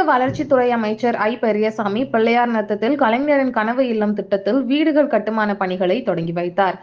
ஊரக வளர்ச்சித்துறை அமைச்சர் ஐ. பெரியசாமி பிள்ளையார் நத்தத்தில் கலைஞரின் கனவு இல்லம் திட்டத்தில் வீடுகள் கட்டுமான பணிகளை தொடங்கி வைத்தார்.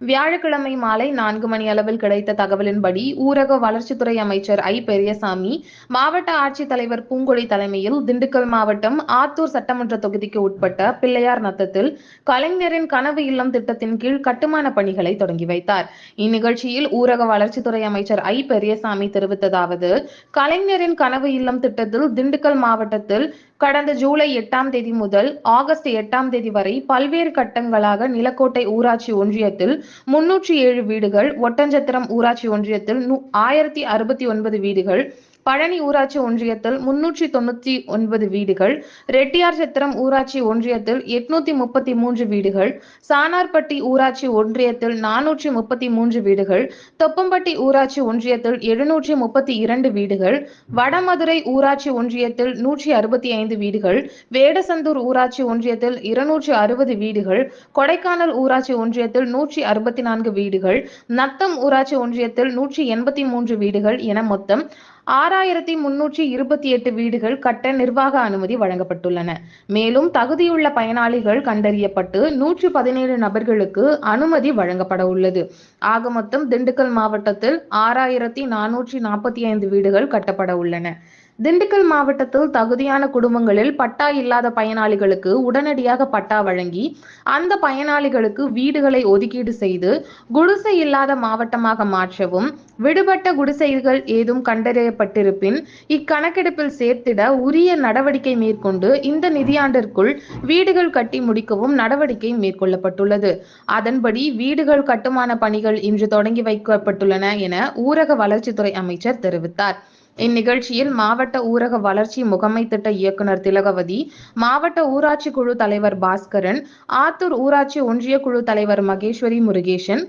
வியாழக்கிழமை மாலை நான்கு மணி அளவில் கிடைத்த தகவலின்படி ஊரக வளர்ச்சித்துறை அமைச்சர் ஐ. பெரியசாமி மாவட்ட ஆட்சித்தலைவர் பூங்கொழி தலைமையில் திண்டுக்கல் மாவட்டம் ஆத்தூர் சட்டமன்ற தொகுதிக்கு உட்பட்ட பிள்ளையார் நத்தத்தில் கலைஞரின் கனவு இல்லம் திட்டத்தின் கீழ் கட்டுமான பணிகளை தொடங்கி வைத்தார். இந்நிகழ்ச்சியில் ஊரக வளர்ச்சித்துறை அமைச்சர் ஐ. பெரியசாமி தெரிவித்ததாவது கலைஞரின் கனவு இல்லம் திட்டத்தில் திண்டுக்கல் மாவட்டத்தில் கடந்த ஜூலை எட்டாம் தேதி முதல் ஆகஸ்ட் எட்டாம் தேதி வரை பல்வேறு கட்டங்களாக நிலக்கோட்டை ஊராட்சி ஒன்றியத்தில் முன்னூற்றி ஏழு வீடுகள் ஒட்டஞ்சத்திரம் ஊராட்சி ஒன்றியத்தில் ஆயிரத்தி அறுபத்தி ஒன்பது வீடுகள் பழனி ஊராட்சி ஒன்றியத்தில் முன்னூற்றி தொண்ணூத்தி ஒன்பது வீடுகள் ரெட்டியார் சத்திரம் ஊராட்சி ஒன்றியத்தில் எட்நூத்தி முப்பத்தி மூன்று வீடுகள் சானார்பட்டி ஊராட்சி ஒன்றியத்தில் நானூற்றி முப்பத்தி மூன்று வீடுகள் தொப்பம்பட்டி ஊராட்சி ஒன்றியத்தில் எழுநூற்றி முப்பத்தி இரண்டு வீடுகள் வடமதுரை ஊராட்சி ஒன்றியத்தில் நூற்றி அறுபத்தி ஐந்து வீடுகள் வேடசந்தூர் ஊராட்சி ஒன்றியத்தில் இருநூற்றி அறுபது வீடுகள் கொடைக்கானல் ஊராட்சி ஒன்றியத்தில் நூற்றி அறுபத்தி நான்கு வீடுகள் நத்தம் ஊராட்சி ஒன்றியத்தில் நூற்றி எண்பத்தி மூன்று வீடுகள் என மொத்தம் ஆறாயிரத்தி முன்னூற்றி இருபத்தி எட்டு வீடுகள் கட்ட நிர்வாக அனுமதி வழங்கப்பட்டுள்ளன. மேலும் தகுதியுள்ள பயனாளிகள் கண்டறியப்பட்டு நூற்றி பதினேழு நபர்களுக்கு அனுமதி வழங்கப்பட உள்ளது. ஆக மொத்தம் திண்டுக்கல் மாவட்டத்தில் ஆறாயிரத்தி நானூற்றி நாற்பத்தி ஐந்து வீடுகள் கட்டப்பட உள்ளன. திண்டுக்கல் மாவட்டத்தில் தகுதியான குடும்பங்களில் பட்டா இல்லாத பயனாளிகளுக்கு உடனடியாக பட்டா வழங்கி அந்த பயனாளிகளுக்கு வீடுகளை ஒதுக்கீடு செய்து குடிசை இல்லாத மாவட்டமாக மாற்றவும் விடுபட்ட குடிசைகள் ஏதும் கண்டறியப்பட்டிருப்பின் இக்கணக்கெடுப்பில் சேர்த்திட உரிய நடவடிக்கை மேற்கொண்டு இந்த நிதியாண்டிற்குள் வீடுகள் கட்டி முடிக்கவும் நடவடிக்கை மேற்கொள்ளப்பட்டுள்ளது. அதன்படி வீடுகள் கட்டுமான பணிகள் இன்று தொடங்கி வைக்கப்பட்டுள்ளன என ஊரக வளர்ச்சித்துறை அமைச்சர் தெரிவித்தார். இந்நிகழ்ச்சியில் மாவட்ட ஊரக வளர்ச்சி முகமை திட்ட இயக்குனர் திலகவதி மாவட்ட ஊராட்சி குழு தலைவர் பாஸ்கரன் ஆத்தூர் ஊராட்சி ஒன்றிய குழு தலைவர் மகேஸ்வரி முருகேசன்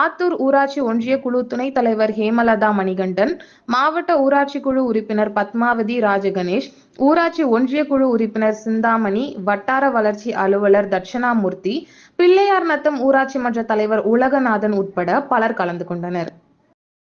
ஆத்தூர் ஊராட்சி ஒன்றிய குழு துணைத் தலைவர் ஹேமலதா மணிகண்டன் மாவட்ட ஊராட்சி குழு உறுப்பினர் பத்மாவதி ராஜகணேஷ் ஊராட்சி ஒன்றிய குழு உறுப்பினர் சிந்தாமணி வட்டார வளர்ச்சி அலுவலர் தட்சணாமூர்த்தி பிள்ளையார் நத்தம் ஊராட்சி மன்ற தலைவர் உலகநாதன் உட்பட பலர் கலந்து கொண்டனர்.